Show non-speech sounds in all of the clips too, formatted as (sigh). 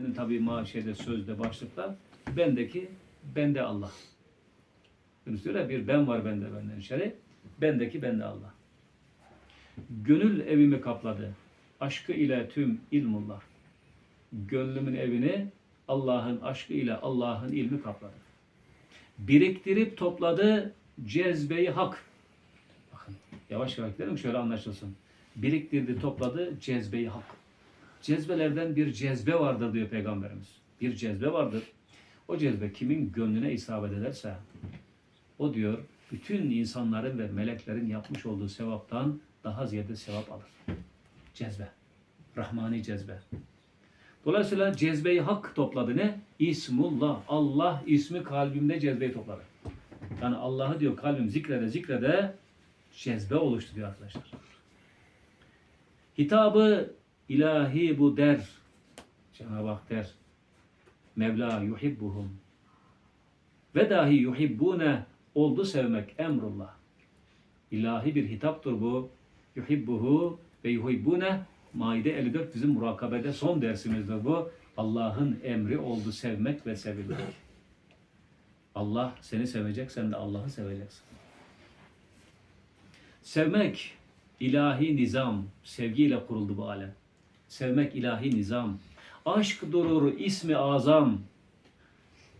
Benim tabii maaşede, sözde, başlıkta bendeki bende Allah. Yunus diyor bir ben var bende benden içeri. Bendeki bende Allah. Gönül evimi kapladı. Aşkı ile tüm ilmullah. Gönlümün evini Allah'ın aşkı ile Allah'ın ilmi kapladı. Biriktirip topladı cezbeyi hak. Bakın yavaş yavaş gidelim şöyle anlaşılsın. Biriktirdi topladı cezbeyi hak. Cezbelerden bir cezbe vardır diyor Peygamberimiz. Bir cezbe vardır. O cezbe kimin gönlüne isabet ederse o diyor bütün insanların ve meleklerin yapmış olduğu sevaptan daha ziyade sevap alır. Cezbe. Rahmani cezbe. Dolayısıyla cezbeyi hak topladı ne? İsmullah. Allah ismi kalbimde cezbeyi topladı. Yani Allah'ı diyor kalbim zikrede zikrede cezbe oluştu diyor arkadaşlar. Hitabı ilahi bu der. Cenab-ı Hak der. Mevla yuhibbuhum. Ve dahi yuhibbune oldu sevmek emrullah. İlahi bir hitaptır bu. Yuhibbuhu ve yuhibbune Maide 54 bizim murakabede son dersimizdir bu. Allah'ın emri oldu sevmek ve sevilmek. Allah seni sevecek, sen de Allah'ı seveceksin. Sevmek ilahi nizam, sevgiyle kuruldu bu alem. Sevmek ilahi nizam. Aşk durur ismi azam.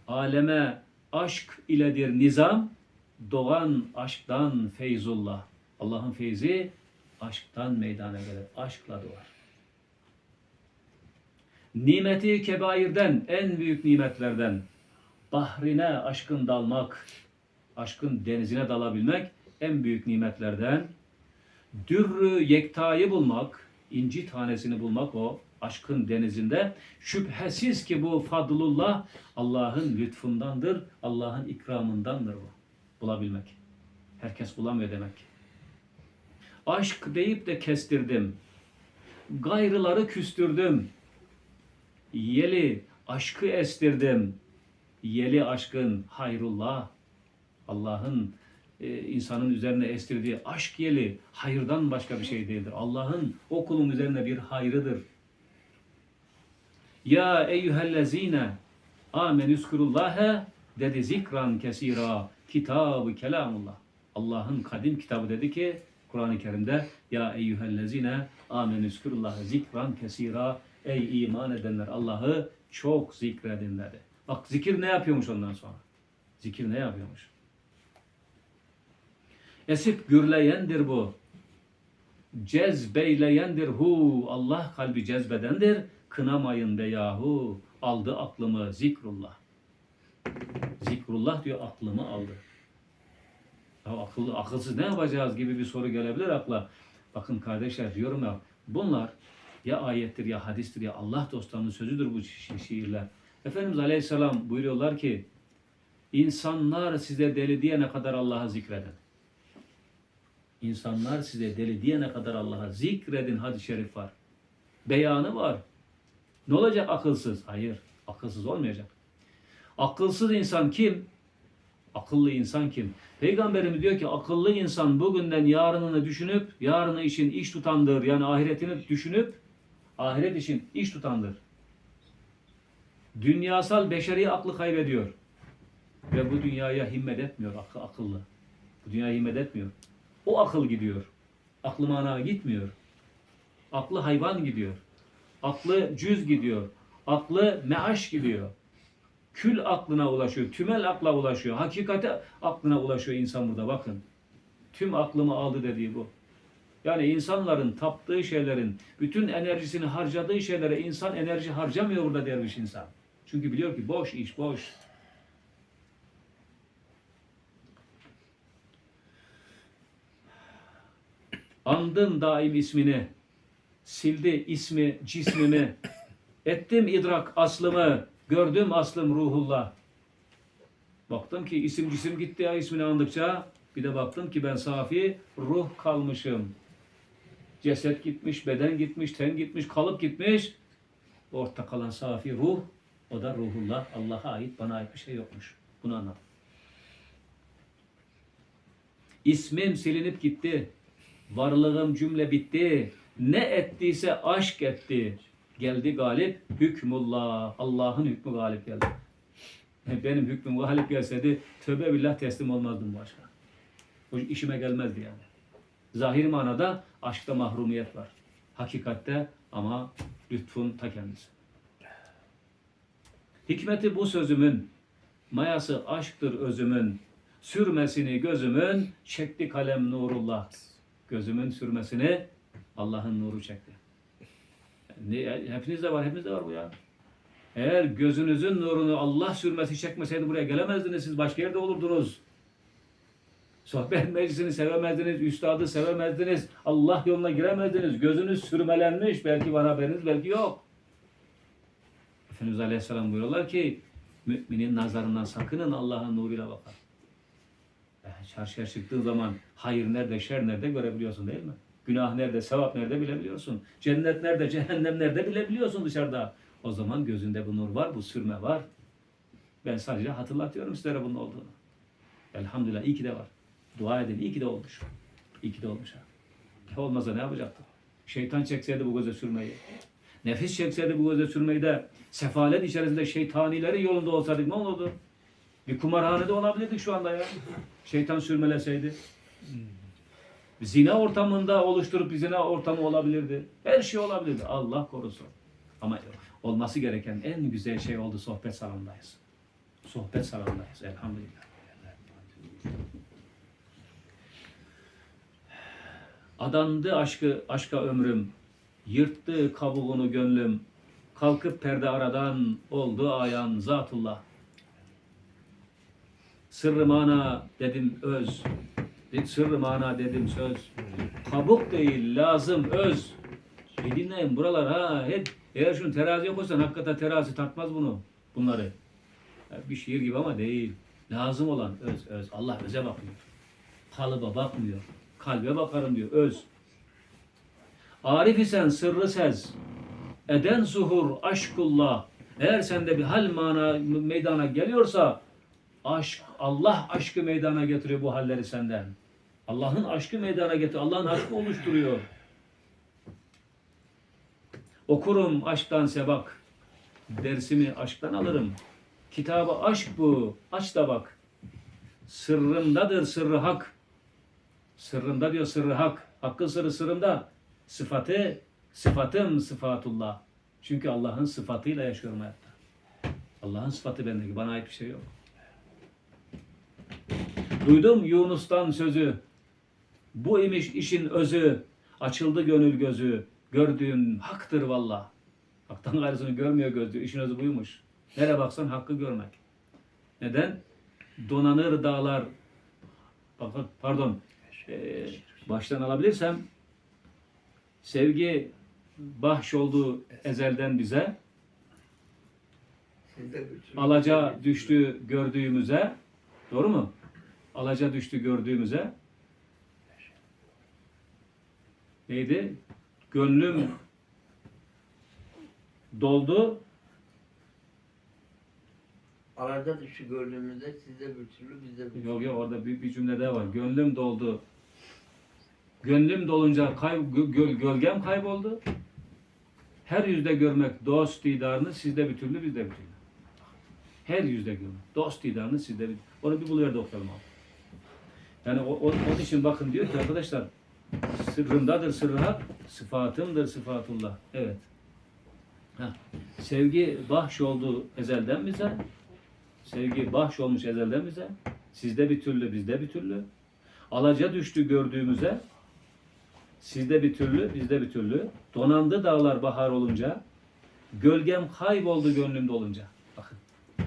Aleme aşk iledir nizam. Doğan aşktan feyzullah. Allah'ın feyzi aşktan meydana gelir. Aşkla doğar. Nimeti kebairden, en büyük nimetlerden bahrine aşkın dalmak, aşkın denizine dalabilmek en büyük nimetlerden. Dürrü yektayı bulmak, inci tanesini bulmak o aşkın denizinde. Şüphesiz ki bu fadlullah Allah'ın lütfundandır, Allah'ın ikramındandır bu. Bulabilmek. Herkes bulamıyor demek. Aşk deyip de kestirdim. Gayrıları küstürdüm. Yeli aşkı estirdim. Yeli aşkın hayrullah. Allah'ın e, insanın üzerine estirdiği aşk yeli hayırdan başka bir şey değildir. Allah'ın o kulun üzerine bir hayrıdır. Ya eyyühellezine amenüskurullâhe dedi zikran kesira kitabı kelamullah. Allah'ın kadim kitabı dedi ki Kur'an-ı Kerim'de ya eyyühellezine amenüskurullâhe zikran kesira ey iman edenler Allah'ı çok zikredin dedi. Bak zikir ne yapıyormuş ondan sonra? Zikir ne yapıyormuş? Esip gürleyendir bu. Cezbeyleyendir hu. Allah kalbi cezbedendir. Kınamayın be yahu. Aldı aklımı zikrullah. Zikrullah diyor aklımı aldı. Ya akıllı, akılsız ne yapacağız gibi bir soru gelebilir akla. Bakın kardeşler diyorum ya bunlar ya ayettir ya hadistir ya Allah dostlarının sözüdür bu şi- şiirler. Efendimiz Aleyhisselam buyuruyorlar ki insanlar size deli diyene kadar Allah'ı zikredin. İnsanlar size deli diyene kadar Allah'a zikredin hadis-i şerif var. Beyanı var. Ne olacak akılsız? Hayır. Akılsız olmayacak. Akılsız insan kim? Akıllı insan kim? Peygamberimiz diyor ki akıllı insan bugünden yarınını düşünüp yarını için iş tutandır. Yani ahiretini düşünüp ahiret için iş tutandır. Dünyasal beşeri aklı kaybediyor. Ve bu dünyaya himmet etmiyor ak- akıllı. Bu dünyaya himmet etmiyor. O akıl gidiyor. Aklı mana gitmiyor. Aklı hayvan gidiyor. Aklı cüz gidiyor. Aklı meaş gidiyor. Kül aklına ulaşıyor. Tümel akla ulaşıyor. Hakikate aklına ulaşıyor insan burada bakın. Tüm aklımı aldı dediği bu. Yani insanların taptığı şeylerin, bütün enerjisini harcadığı şeylere insan enerji harcamıyor burada derviş insan. Çünkü biliyor ki boş iş, boş. Andım daim ismini, sildi ismi cismimi, ettim idrak aslımı, gördüm aslım ruhullah. Baktım ki isim cisim gitti ya ismini andıkça, bir de baktım ki ben safi ruh kalmışım. Ceset gitmiş, beden gitmiş, ten gitmiş, kalıp gitmiş. Orta kalan safi ruh, o da ruhullah. Allah'a ait, bana ait bir şey yokmuş. Bunu anlat. İsmim silinip gitti. Varlığım cümle bitti. Ne ettiyse aşk etti. Geldi galip hükmullah. Allah'ın hükmü galip geldi. Benim hükmüm galip gelseydi tövbe billah teslim olmazdım başka. O işime gelmezdi yani. Zahir manada aşkta mahrumiyet var. Hakikatte ama lütfun ta kendisi. Hikmeti bu sözümün, mayası aşktır özümün, sürmesini gözümün, çekti kalem nurullah. Gözümün sürmesini Allah'ın nuru çekti. Ne, hepinizde var, hepinizde var bu ya. Eğer gözünüzün nurunu Allah sürmesi çekmeseydi buraya gelemezdiniz, siz başka yerde olurdunuz. Sohbet (laughs) meclisini sevemezdiniz, üstadı sevemezdiniz, Allah yoluna giremezdiniz. Gözünüz sürmelenmiş, belki var haberiniz, belki yok. Efendimiz Aleyhisselam buyuruyorlar ki, müminin nazarından sakının Allah'ın nuruyla bakar. Çarşıya çıktığın zaman hayır nerede, şer nerede görebiliyorsun değil mi? Günah nerede, sevap nerede bilebiliyorsun. Cennet nerede, cehennem nerede bilebiliyorsun dışarıda. O zaman gözünde bu nur var, bu sürme var. Ben sadece hatırlatıyorum sizlere bunun olduğunu. Elhamdülillah iyi ki de var. Dua edin, iyi ki de olmuş. İyi ki de olmuş ha. Olmasa ne yapacaktı? Şeytan çekseydi bu göze sürmeyi. Nefis çekseydi bu göze sürmeyi de sefalet içerisinde şeytanilerin yolunda olsaydık ne olurdu? Bir kumarhanede olabilirdik şu anda ya. Şeytan sürmeleseydi. Zina ortamında oluşturup bir zina ortamı olabilirdi. Her şey olabilirdi. Allah korusun. Ama olması gereken en güzel şey oldu sohbet salonundayız. Sohbet salonundayız elhamdülillah. Adandı aşkı, aşka ömrüm, yırttı kabuğunu gönlüm, kalkıp perde aradan oldu ayan zatullah. Sırrı mana dedim öz, sırrı mana dedim söz, kabuk değil lazım öz. Bir dinleyin buralar ha hep eğer şunu teraziye koysan hakikaten terazi tartmaz bunu bunları. Ya Bir şiir gibi ama değil. Lazım olan öz öz. Allah öze bakmıyor. Kalıba bakmıyor. Kalbe bakarım diyor öz. Arif isen sırrı sez. Eden zuhur aşkullah. Eğer sende bir hal mana meydana geliyorsa aşk Allah aşkı meydana getiriyor bu halleri senden. Allah'ın aşkı meydana getiriyor. Allah'ın aşkı oluşturuyor. Okurum aşktan sebak. Dersimi aşktan alırım. Kitabı aşk bu. Aç da bak. Sırrımdadır sırrı hak. Sırrımda diyor sırrı hak. Hakkın sırrı sırrımda. Sıfatı, sıfatım sıfatullah. Çünkü Allah'ın sıfatıyla yaşıyorum hayatta. Allah'ın sıfatı bendeki. Bana ait bir şey yok. Duydum Yunus'tan sözü. Bu imiş işin özü. Açıldı gönül gözü. Gördüğün haktır valla. Haktan gayrısını görmüyor göz diyor. İşin özü buymuş. Nereye baksan hakkı görmek. Neden? Donanır dağlar. Pardon. Ee, baştan alabilirsem sevgi bahşoldu ezelden bize. Alaca düştü gördüğümüze. Doğru mu? Alaca düştü gördüğümüze. Neydi? Gönlüm doldu. Arada dışı gördüğümüzde sizde bir türlü bizde bir türlü. Yok yok orada büyük bir cümle daha var. Gönlüm doldu. Gönlüm dolunca kay, gö- göl- gölgem kayboldu. Her yüzde görmek dost didarını sizde bir türlü bizde bir türlü. Her yüzde görmek. Dost didarını sizde bir Onu bir bul yerde okuyalım abi. Yani o, o, onun için bakın diyor ki arkadaşlar sırrımdadır sırrı hak, sıfatımdır sıfatullah. Evet. Ha. Sevgi bahş oldu ezelden bize. Sevgi bahş olmuş ezelden bize. Sizde bir türlü, bizde bir türlü. Alaca düştü gördüğümüze. Sizde bir türlü, bizde bir türlü. Donandı dağlar bahar olunca. Gölgem kayboldu gönlümde olunca. Bakın.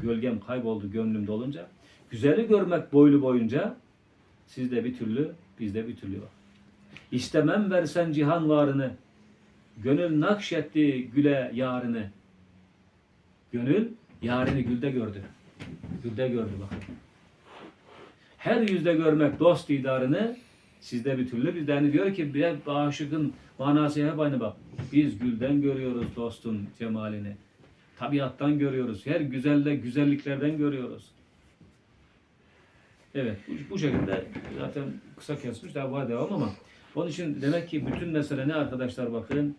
Gölgem kayboldu gönlümde olunca. Güzeli görmek boylu boyunca. Sizde bir türlü, bizde bir türlü var. İstemem versen cihan varını. Gönül nakşetti güle yarını. Gönül yarını gülde gördü. Gülde gördü bakın. Her yüzde görmek dost idarını sizde bir türlü bizde hani diyor ki bir aşıkın manası hep aynı bak. Biz gülden görüyoruz dostun cemalini. Tabiattan görüyoruz. Her güzelle güzelliklerden görüyoruz. Evet bu, bu şekilde zaten kısa kesmiş daha var devam ama onun için demek ki bütün mesele ne arkadaşlar bakın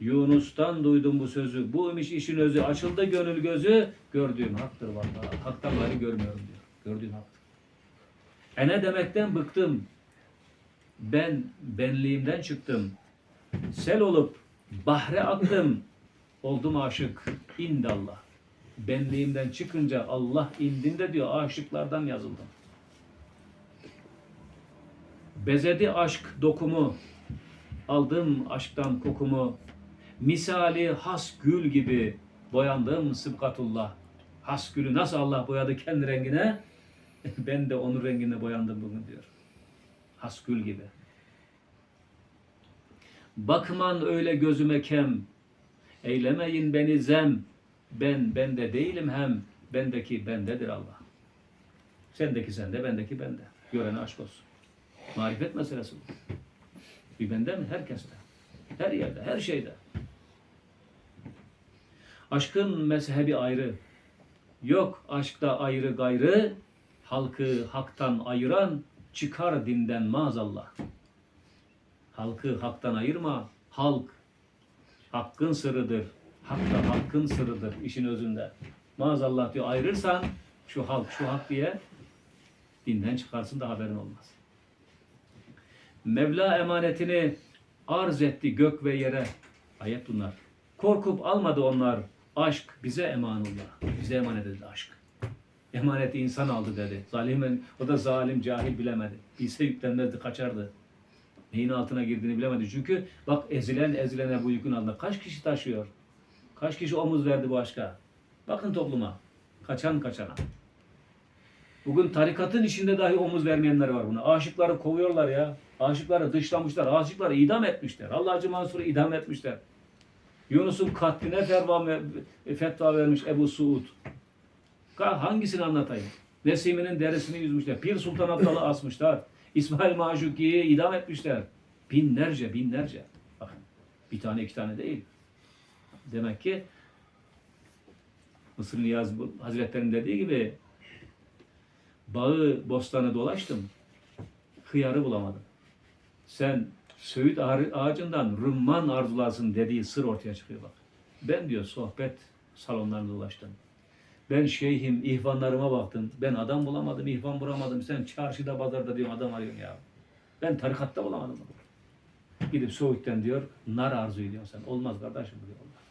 Yunus'tan duydum bu sözü. Buymuş işin özü. Açıldı gönül gözü. Gördüğüm haktır vallahi. Haktan gayrı görmüyorum diyor. Gördüğüm haktır. E ne demekten bıktım. Ben benliğimden çıktım. Sel olup bahre aktım. Oldum aşık. İndallah. Benliğimden çıkınca Allah indinde diyor aşıklardan yazıldım. Bezedi aşk dokumu. Aldım aşktan kokumu. Misali has gül gibi boyandım sıbkatullah. Has gülü nasıl Allah boyadı kendi rengine? (laughs) ben de onun rengine boyandım bugün diyor. Has gül gibi. Bakman öyle gözüme kem. Eylemeyin beni zem. Ben bende değilim hem. Bendeki bendedir Allah. Sendeki sende, bendeki bende. Görene aşk olsun. Marifet meselesi bu. Bir bende mi? Herkeste. Her yerde, her şeyde. Aşkın mezhebi ayrı. Yok aşkta ayrı gayrı. Halkı haktan ayıran çıkar dinden maazallah. Halkı haktan ayırma. Halk hakkın sırrıdır. Hak hakkın sırrıdır işin özünde. Maazallah diyor ayırırsan şu halk şu hak diye dinden çıkarsın da haberin olmaz. Mevla emanetini arz etti gök ve yere. Ayet bunlar. Korkup almadı onlar. Aşk bize emanullah. Bize emanet edildi aşk. Emaneti insan aldı dedi. Zalim, o da zalim, cahil bilemedi. Bilse yüklenmezdi, kaçardı. Neyin altına girdiğini bilemedi. Çünkü bak ezilen ezilene bu yükün altında kaç kişi taşıyor? Kaç kişi omuz verdi bu aşka? Bakın topluma. Kaçan kaçana. Bugün tarikatın içinde dahi omuz vermeyenler var buna. Aşıkları kovuyorlar ya. Aşıkları dışlamışlar. Aşıkları idam etmişler. Allah'cı Mansur'u idam etmişler. Yunus'un katline ferva fetva vermiş Ebu Suud. Hangisini anlatayım? Nesimi'nin derisini yüzmüşler. Pir Sultan Abdal'ı (coughs) asmışlar. İsmail Maşuki'yi idam etmişler. Binlerce, binlerce. Bakın bir tane iki tane değil. Demek ki Mısır Niyaz Hazretleri'nin dediği gibi bağı, bostanı dolaştım. Hıyarı bulamadım. Sen söğüt ağacından rımman arzulasın dediği sır ortaya çıkıyor bak. Ben diyor sohbet salonlarında dolaştım. Ben şeyhim, ihvanlarıma baktım. Ben adam bulamadım, ihvan bulamadım. Sen çarşıda, pazarda diyor adam arıyorsun ya. Ben tarikatta bulamadım. Gidip Söğüt'ten diyor, nar arzu ediyorsun sen. Olmaz kardeşim diyor. Olmaz.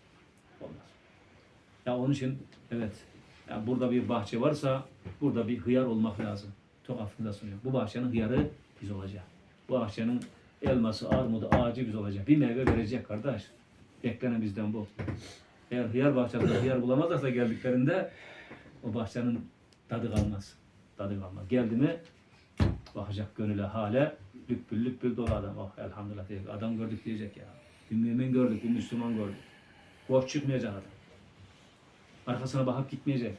Olmaz. Ya onun için evet, ya burada bir bahçe varsa burada bir hıyar olmak lazım. Çok affında sunuyor. Bu bahçenin hıyarı biz olacağız. Bahçenin elması, armudu, ağacı biz olacak. Bir meyve verecek kardeş. Beklenen bizden bu. Eğer hıyar bahçesinde hıyar bulamazlarsa geldiklerinde o bahçenin tadı kalmaz. Tadı kalmaz. Geldi mi bakacak gönüle hale lüppül lüppül dolu adam. Oh elhamdülillah diyecek. Adam gördük diyecek ya. Bir mümin gördük, bir Müslüman gördük. Boş çıkmayacak adam. Arkasına bakıp gitmeyecek.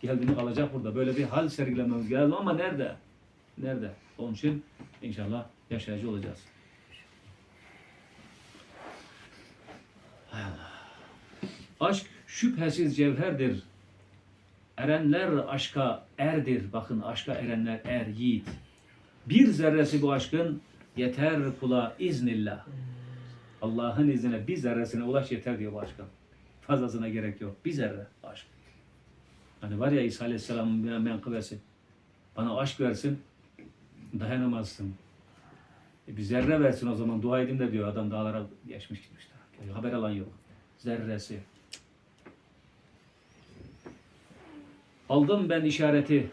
Geldiğini kalacak burada. Böyle bir hal sergilememiz lazım ama nerede? Nerede? Onun için inşallah yaşayıcı olacağız. Aşk şüphesiz cevherdir. Erenler aşka erdir. Bakın aşka erenler er, yiğit. Bir zerresi bu aşkın yeter kula iznillah. Allah'ın izniyle bir zerresine ulaş yeter diyor bu aşkın. Fazlasına gerek yok. Bir zerre aşk. Hani var ya İsa Aleyhisselam'ın menkıbesi. Bana aşk versin, dayanamazsın. E bir zerre versin o zaman dua edeyim de diyor adam dağlara geçmiş gitmişler. Haber alan yok. Zerresi. Aldım ben işareti,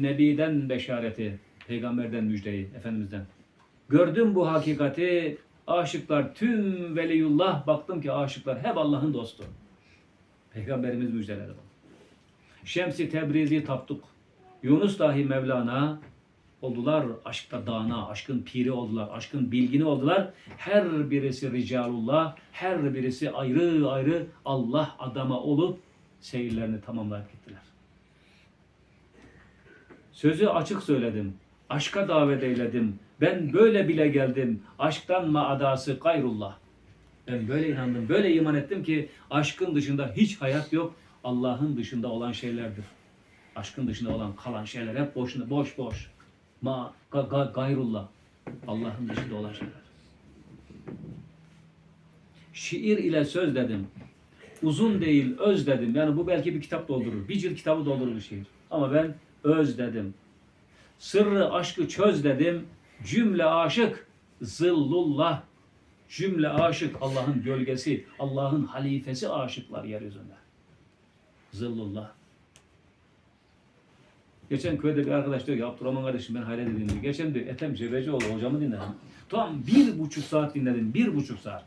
Nebi'den beşareti, peygamberden müjdeyi, Efendimiz'den. Gördüm bu hakikati, aşıklar tüm veliyullah, baktım ki aşıklar hep Allah'ın dostu. Peygamberimiz müjdeledi. Şemsi Tebrizi taptuk. Yunus dahi Mevlana oldular aşkta dana, aşkın piri oldular, aşkın bilgini oldular. Her birisi ricalullah, her birisi ayrı ayrı Allah adama olup seyirlerini tamamlayıp gittiler. Sözü açık söyledim. Aşka davet eyledim. Ben böyle bile geldim. Aşktan maadası gayrullah. Ben böyle inandım, böyle iman ettim ki aşkın dışında hiç hayat yok. Allah'ın dışında olan şeylerdir. Aşkın dışında olan kalan şeyler hep boşuna, boş boş. Ma ga, ga- gayrullah. Allah'ın dışında olan şeyler. Şiir ile söz dedim. Uzun değil öz dedim. Yani bu belki bir kitap doldurur. Bir cilt kitabı doldurur bu şiir. Ama ben öz dedim. Sırrı aşkı çöz dedim. Cümle aşık zillullah. Cümle aşık Allah'ın gölgesi, Allah'ın halifesi aşıklar yeryüzünde. Zillullah. Geçen köyde bir arkadaş diyor ki Abdurrahman kardeşim ben hayret edeyim diyor. Geçen diyor Ethem Cebecioğlu hocamı dinledim. Tam bir buçuk saat dinledim. Bir buçuk saat.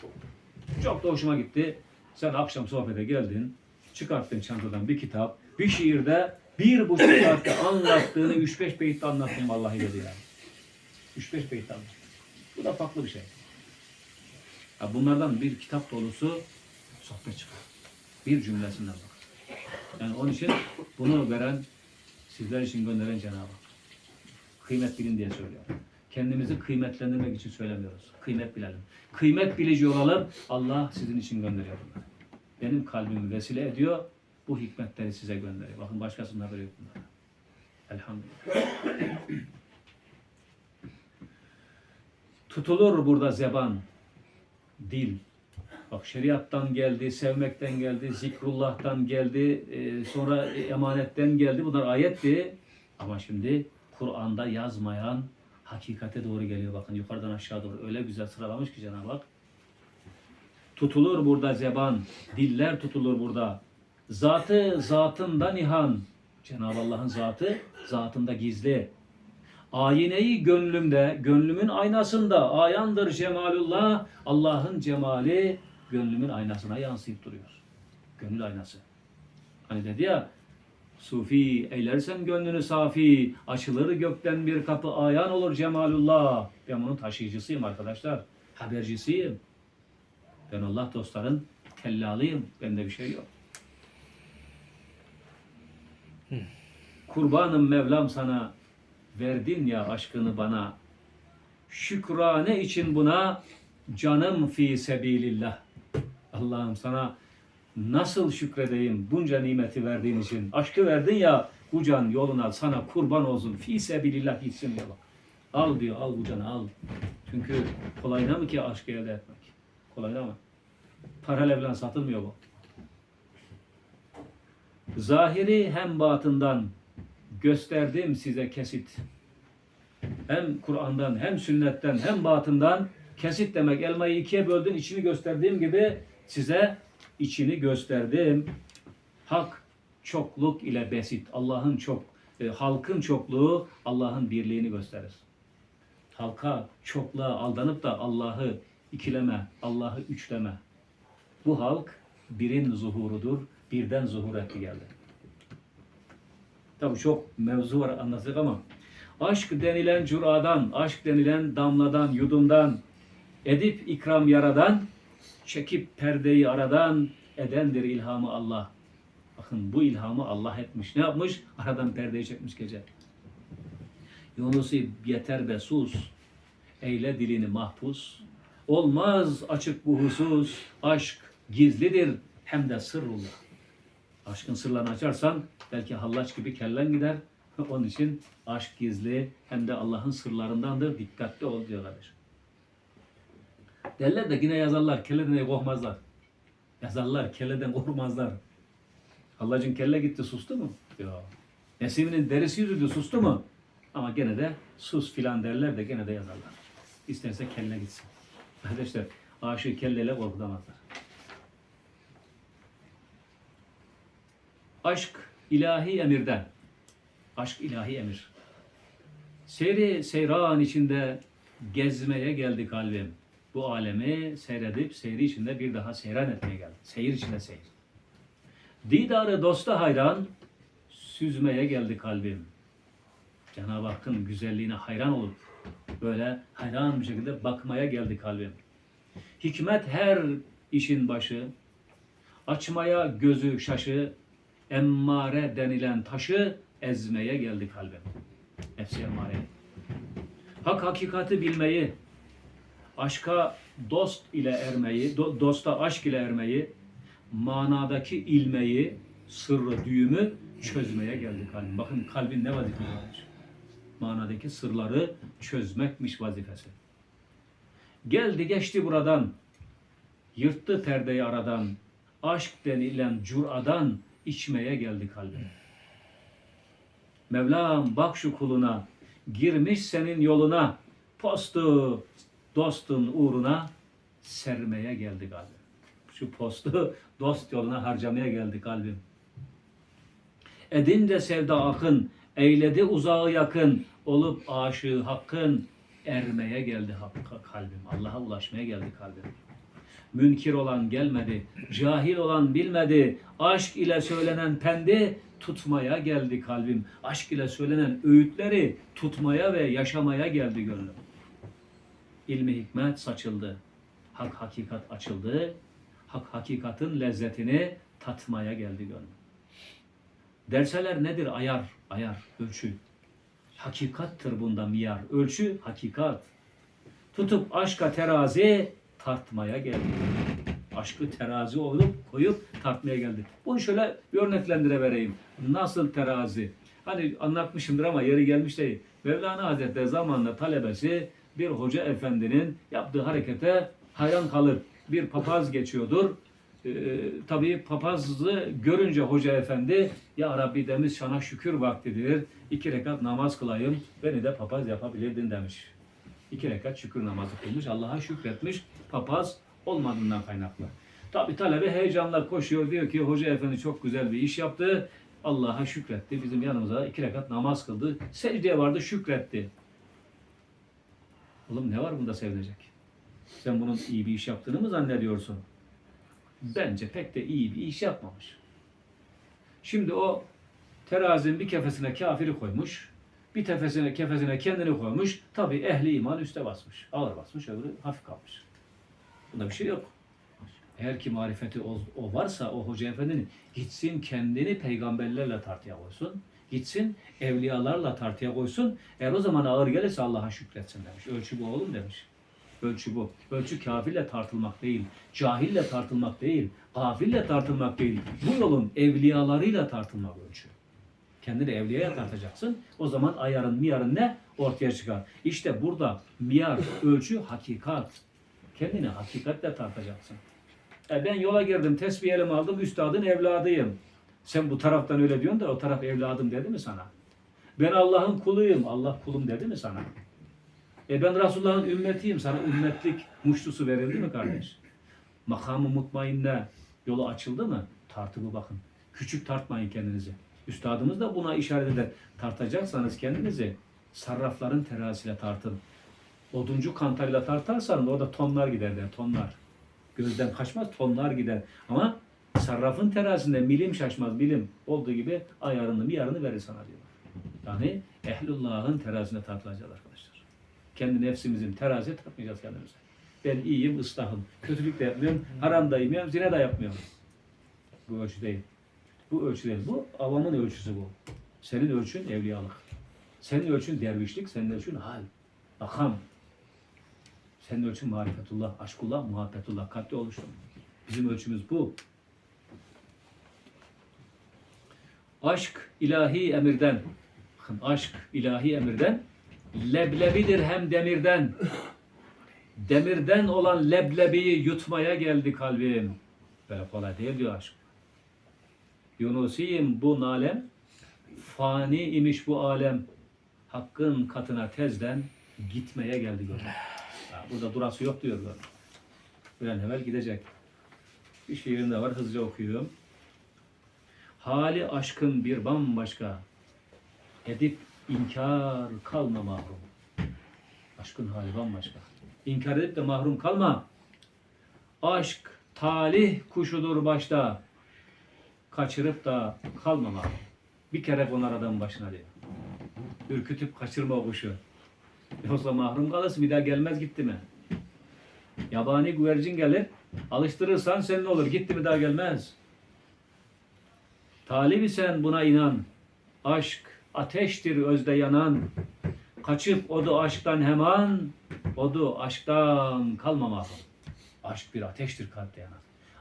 Çok da hoşuma gitti. Sen akşam sohbete geldin. Çıkarttın çantadan bir kitap. Bir şiirde bir buçuk saatte anlattığını üç beş beyitte anlattın vallahi dedi yani. Üç beş beyitte anlattın. Bu da farklı bir şey. Ya bunlardan bir kitap dolusu sohbet çıkar. Bir cümlesinden bak. Yani onun için bunu veren sizler için gönderen Cenab-ı Hak. Kıymet bilin diye söylüyorum. Kendimizi kıymetlendirmek için söylemiyoruz. Kıymet bilelim. Kıymet bilici olalım. Allah sizin için gönderiyor bunları. Benim kalbimi vesile ediyor. Bu hikmetleri size gönderiyor. Bakın başkasının haberi yok bunlara. Elhamdülillah. Tutulur burada zeban, dil. Bak şeriattan geldi, sevmekten geldi, zikrullah'tan geldi, e, sonra emanetten geldi. Bunlar ayetti. Ama şimdi Kur'an'da yazmayan hakikate doğru geliyor. Bakın yukarıdan aşağı doğru. Öyle güzel sıralamış ki Cenab-ı Hak. Tutulur burada zeban, diller tutulur burada. Zatı zatında nihan. Cenab-ı Allah'ın zatı zatında gizli. Ayineyi gönlümde, gönlümün aynasında ayandır cemalullah. Allah'ın cemali gönlümün aynasına yansıyıp duruyor. Gönül aynası. Hani dedi ya Sufi eylersen gönlünü safi, açılır gökten bir kapı ayan olur cemalullah. Ben bunun taşıyıcısıyım arkadaşlar. Habercisiyim. Ben Allah dostların tellalıyım. Bende bir şey yok. Kurbanım Mevlam sana verdin ya aşkını bana. Şükrane için buna canım fi sebilillah. Allah'ım sana nasıl şükredeyim bunca nimeti verdiğin için. Aşkı verdin ya bu can yoluna sana kurban olsun. Fi sebilillah gitsin diyor. Al diyor al bu canı al. Çünkü kolayına mı ki aşkı elde etmek? Kolayına mı? Parayla falan satılmıyor bu. Zahiri hem batından gösterdim size kesit. Hem Kur'an'dan hem sünnetten hem batından kesit demek. Elmayı ikiye böldün içini gösterdiğim gibi size içini gösterdim. Hak çokluk ile besit. Allah'ın çok e, halkın çokluğu Allah'ın birliğini gösterir. Halka çokluğa aldanıp da Allah'ı ikileme, Allah'ı üçleme. Bu halk birin zuhurudur. Birden zuhur etti geldi. Tabii çok mevzu var anlatacak ama aşk denilen curadan, aşk denilen damladan, yudumdan, edip ikram yaradan, çekip perdeyi aradan edendir ilhamı Allah. Bakın bu ilhamı Allah etmiş. Ne yapmış? Aradan perdeyi çekmiş gece. Yunus'u yeter be sus. Eyle dilini mahpus. Olmaz açık bu husus. Aşk gizlidir hem de sırrullah. Aşkın sırlarını açarsan belki hallaç gibi kellen gider. Onun için aşk gizli hem de Allah'ın sırlarındandır. Dikkatli ol diyor kardeşim. Derler de yine yazarlar kelleden korkmazlar. Yazarlar kelleden korkmazlar. Hallacın kelle gitti sustu mu? Yok. Nesimi'nin derisi yüzüldü sustu mu? Ama gene de sus filan derler de gene de yazarlar. İsterse kelle gitsin. Kardeşler aşığı kelleyle korkutamazlar. Aşk ilahi emirden. Aşk ilahi emir. Seyri seyran içinde gezmeye geldi kalbim. Bu alemi seyredip seyri içinde bir daha seyran etmeye geldi. Seyir içinde seyir. Didarı dosta hayran, süzmeye geldi kalbim. Cenab-ı Hakk'ın güzelliğine hayran olup böyle hayran bir şekilde bakmaya geldi kalbim. Hikmet her işin başı, açmaya gözü şaşı, emmare denilen taşı ezmeye geldi kalbim. Nefsi emmare. Hak hakikati bilmeyi, aşka dost ile ermeyi, do- dosta aşk ile ermeyi, manadaki ilmeyi, sırrı, düğümü çözmeye geldi kalbim. Bakın kalbin ne vazifesi varmış. Manadaki sırları çözmekmiş vazifesi. Geldi geçti buradan. Yırttı perdeyi aradan. Aşk denilen curadan içmeye geldi kalbim. Mevlam bak şu kuluna, girmiş senin yoluna, postu dostun uğruna sermeye geldi kalbim. Şu postu (laughs) dost yoluna harcamaya geldi kalbim. Edince sevda akın, eyledi uzağı yakın, olup aşığı hakkın, ermeye geldi hakka kalbim. Allah'a ulaşmaya geldi kalbim. Münkir olan gelmedi, cahil olan bilmedi, aşk ile söylenen pendi tutmaya geldi kalbim. Aşk ile söylenen öğütleri tutmaya ve yaşamaya geldi gönlüm. İlmi hikmet saçıldı, hak hakikat açıldı, hak hakikatin lezzetini tatmaya geldi gönlüm. Derseler nedir? Ayar, ayar, ölçü. Hakikattır bunda miyar. Ölçü, hakikat. Tutup aşka terazi tartmaya geldi. Aşkı terazi olup koyup tartmaya geldi. Bunu şöyle bir örneklendire vereyim. Nasıl terazi? Hani anlatmışımdır ama yeri gelmiş değil. Mevlana Hazretleri zamanında talebesi bir hoca efendinin yaptığı harekete hayran kalır. Bir papaz geçiyordur. Ee, tabii papazı görünce hoca efendi ya Rabbi demiş sana şükür vaktidir. İki rekat namaz kılayım. Beni de papaz yapabilirdin demiş. İki rekat şükür namazı kılmış. Allah'a şükretmiş. Papaz olmadığından kaynaklı. Tabi talebe heyecanla koşuyor. Diyor ki hoca efendi çok güzel bir iş yaptı. Allah'a şükretti. Bizim yanımıza iki rekat namaz kıldı. Secdeye vardı şükretti. Oğlum ne var bunda sevinecek? Sen bunun iyi bir iş yaptığını mı zannediyorsun? Bence pek de iyi bir iş yapmamış. Şimdi o terazinin bir kefesine kafiri koymuş, bir tefesine kefesine kendini koymuş. Tabi ehli iman üste basmış. Ağır basmış, öbürü hafif kalmış. Bunda bir şey yok. Eğer ki marifeti o, o varsa o hoca efendinin gitsin kendini peygamberlerle tartıya koysun. Gitsin evliyalarla tartıya koysun. Eğer o zaman ağır gelirse Allah'a şükretsin demiş. Ölçü bu oğlum demiş. Ölçü bu. Ölçü kafirle tartılmak değil, cahille tartılmak değil, gafille tartılmak değil. Bu yolun evliyalarıyla tartılmak ölçü. Kendini evliyaya tartacaksın. O zaman ayarın, miyarın ne? Ortaya çıkar. İşte burada miyar, ölçü, hakikat. Kendini hakikatle tartacaksın. E ben yola girdim, tesbih elime aldım, üstadın evladıyım. Sen bu taraftan öyle diyorsun da o taraf evladım dedi mi sana? Ben Allah'ın kuluyum, Allah kulum dedi mi sana? E ben Resulullah'ın ümmetiyim. Sana ümmetlik muştusu verildi mi kardeş? Makamı mutmainne yolu açıldı mı? Tartımı bakın. Küçük tartmayın kendinizi. Üstadımız da buna işaret eder. Tartacaksanız kendinizi sarrafların terasiyle tartın. Oduncu kantarıyla tartarsan orada tonlar gider der. Tonlar. Gözden kaçmaz tonlar gider. Ama sarrafın terasinde milim şaşmaz milim olduğu gibi ayarını bir yarını verir sana diyor. Yani ehlullah'ın terasine tartılacağız arkadaşlar kendi nefsimizin teraziye takmayacağız kendimize. Ben iyiyim, ıslahım. Kötülük de yapmıyorum, haram da yemiyorum, zina da yapmıyorum. Bu ölçü değil. Bu ölçü değil. Bu avamın ölçüsü bu. Senin ölçün evliyalık. Senin ölçün dervişlik, senin ölçün hal, makam. Senin ölçün marifetullah, aşkullah, muhabbetullah, kalpte oluşum. Bizim ölçümüz bu. Aşk ilahi emirden. Bakın aşk ilahi emirden leblebidir hem demirden. Demirden olan leblebiyi yutmaya geldi kalbim. Böyle kolay değil diyor aşk. Yunusiyim bu nalem, fani imiş bu alem. Hakkın katına tezden gitmeye geldi. Ha, Burada durası yok diyor. Bir an evvel gidecek. Bir şiirinde var hızlıca okuyorum. Hali aşkın bir bambaşka. Edip inkar kalma mahrum. Aşkın hali bambaşka. İnkar edip de mahrum kalma. Aşk talih kuşudur başta. Kaçırıp da kalma mahrum. Bir kere konar adam başına diyor. Ürkütüp kaçırma o kuşu. Yoksa mahrum kalırsın bir daha gelmez gitti mi? Yabani güvercin gelir. Alıştırırsan senin olur. Gitti mi daha gelmez. Talip sen buna inan. Aşk ateştir özde yanan. Kaçıp odu aşktan hemen, odu aşktan kalma mahrum. Aşk bir ateştir kalpte yanan.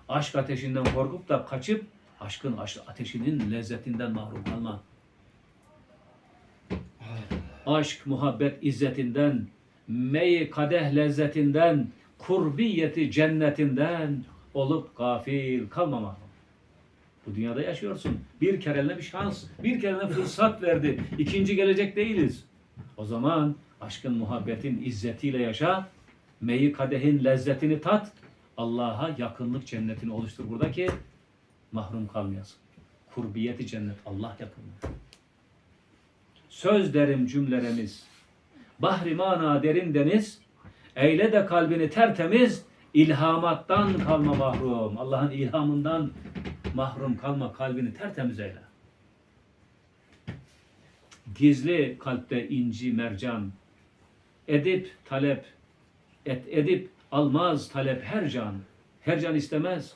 Aşk ateşinden korkup da kaçıp aşkın aş- ateşinin lezzetinden mahrum kalma. Aşk, muhabbet izzetinden, mey kadeh lezzetinden, kurbiyeti cennetinden olup gafil kalma mahrum. Bu dünyada yaşıyorsun. Bir kerene bir şans, bir kerene fırsat verdi. İkinci gelecek değiliz. O zaman aşkın, muhabbetin izzetiyle yaşa. Meyi kadehin lezzetini tat. Allah'a yakınlık cennetini oluştur buradaki mahrum kalmayasın. Kurbiyeti cennet Allah yakınlığı. Söz derim cümleremiz. Bahri mana derin deniz. Eyle de kalbini tertemiz. ilhamattan kalma mahrum. Allah'ın ilhamından mahrum kalma kalbini tertemiz eyle. Gizli kalpte inci mercan. Edip talep et edip almaz talep her can. Her can istemez.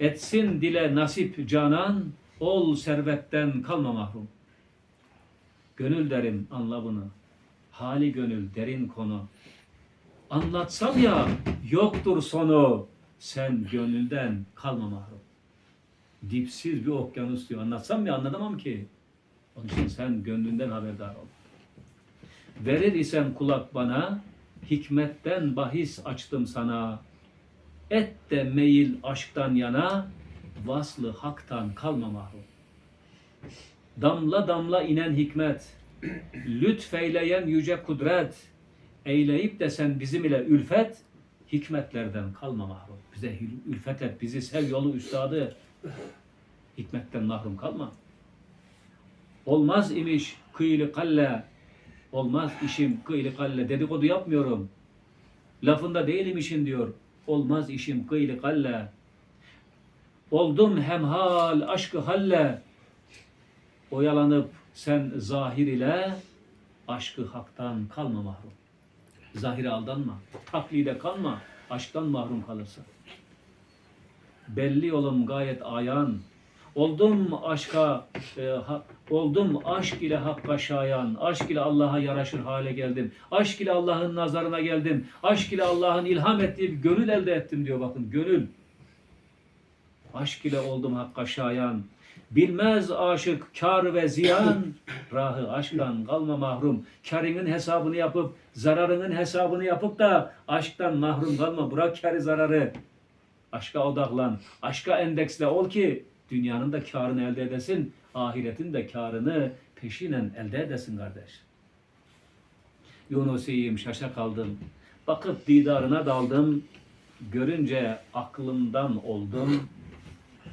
Etsin dile nasip canan, ol servetten kalma mahrum. Gönül derim anla bunu. Hali gönül derin konu. Anlatsam ya yoktur sonu. Sen gönülden kalma mahrum. Dipsiz bir okyanus diyor. Anlatsam ya anlatamam ki. Onun için sen gönlünden haberdar ol. Verir isem kulak bana, hikmetten bahis açtım sana. Et de meyil aşktan yana, vaslı haktan kalma mahrum. Damla damla inen hikmet, lütfeyleyen yüce kudret, eyleyip de sen bizim ile ülfet, hikmetlerden kalma mahrum. Bize ülfet et, bizi sev yolu üstadı, hikmetten mahrum kalma. Olmaz imiş kıyılı kalle, olmaz işim kıyılı kalle, dedikodu yapmıyorum. Lafında değilim işin diyor. Olmaz işim kıyılı kalle. Oldum hemhal aşkı halle. Oyalanıp sen zahir ile aşkı haktan kalma mahrum. Zahire aldanma. Taklide kalma. Aşktan mahrum kalırsın. Belli yolum gayet ayan. Oldum aşka, e, ha- oldum aşk ile hakka şayan, aşk ile Allah'a yaraşır hale geldim. Aşk ile Allah'ın nazarına geldim. Aşk ile Allah'ın ilham ettiği bir gönül elde ettim diyor bakın gönül. Aşk ile oldum hakka şayan. Bilmez aşık kar ve ziyan, rahı aşktan kalma mahrum. Karının hesabını yapıp, zararının hesabını yapıp da aşktan mahrum kalma. Bırak karı zararı. Aşka odaklan. Aşka endeksle ol ki dünyanın da karını elde edesin. Ahiretin de karını peşinen elde edesin kardeş. Yunus'iyim şaşa kaldım. Bakıp didarına daldım. Görünce aklımdan oldum.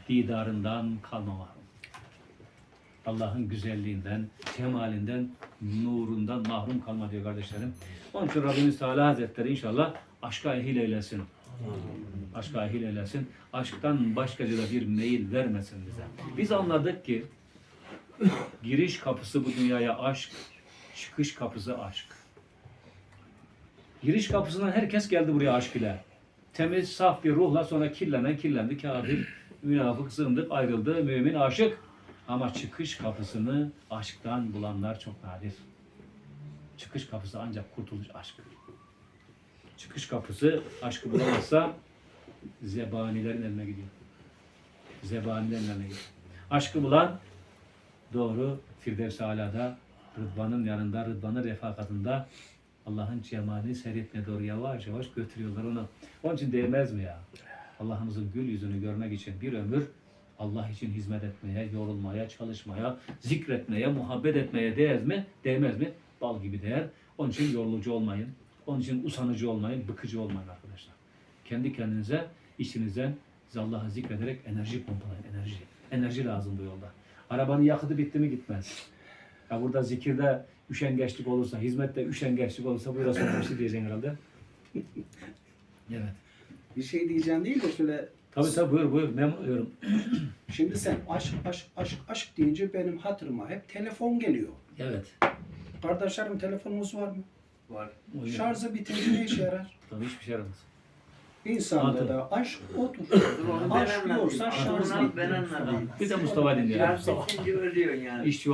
Didarından kalma mahrum. Allah'ın güzelliğinden, cemalinden, nurundan mahrum kalma diyor kardeşlerim. Onun için Rabbimiz Teala Hazretleri inşallah aşka ehil eylesin. Aşka ehil eylesin. Aşktan başkaca da bir meyil vermesin bize. Biz anladık ki (coughs) giriş kapısı bu dünyaya aşk, çıkış kapısı aşk. Giriş kapısından herkes geldi buraya aşk ile. Temiz, saf bir ruhla sonra kirlenen kirlendi. Kafir, (coughs) münafık, zındık ayrıldı. Mümin aşık. Ama çıkış kapısını aşktan bulanlar çok nadir. Çıkış kapısı ancak kurtuluş aşk. Çıkış kapısı aşkı bulamazsa zebanilerin eline gidiyor. Zebanilerin eline gidiyor. Aşkı bulan doğru Firdevs-i Ala'da Rıdvan'ın yanında, Rıdvan'ın refakatında Allah'ın cemalini seyretmeye doğru yavaş yavaş götürüyorlar onu. Onun için değmez mi ya? Allah'ımızın gül yüzünü görmek için bir ömür Allah için hizmet etmeye, yorulmaya, çalışmaya, zikretmeye, muhabbet etmeye değmez mi? Değmez mi? Bal gibi değer. Onun için yorulucu olmayın. Onun için usanıcı olmayın, bıkıcı olmayın arkadaşlar. Kendi kendinize, içinizden Allah'ı zikrederek enerji pompalayın, enerji. Enerji lazım bu yolda. Arabanın yakıtı bitti mi gitmez. Ya burada zikirde üşengeçlik olursa, hizmette üşengeçlik olursa buyurun sonra bir şey diyeceksin herhalde. (laughs) Evet. Bir şey diyeceğim değil de şöyle Tabii tabii buyur buyur memnun oluyorum. (clears throat) şimdi sen aşk aşk aşk aşk deyince benim hatırıma hep telefon geliyor. Evet. Kardeşlerim telefonunuz var mı? Var. Oyun. Şarjı bitince ne işe yarar? Tabii hiçbir şey yaramaz. İnsanda da aşk odur. Aşk yoksa şarj ben anlatayım. Bir de Mustafa dinleyelim. Şarj bitince ölüyorsun yani. İşçi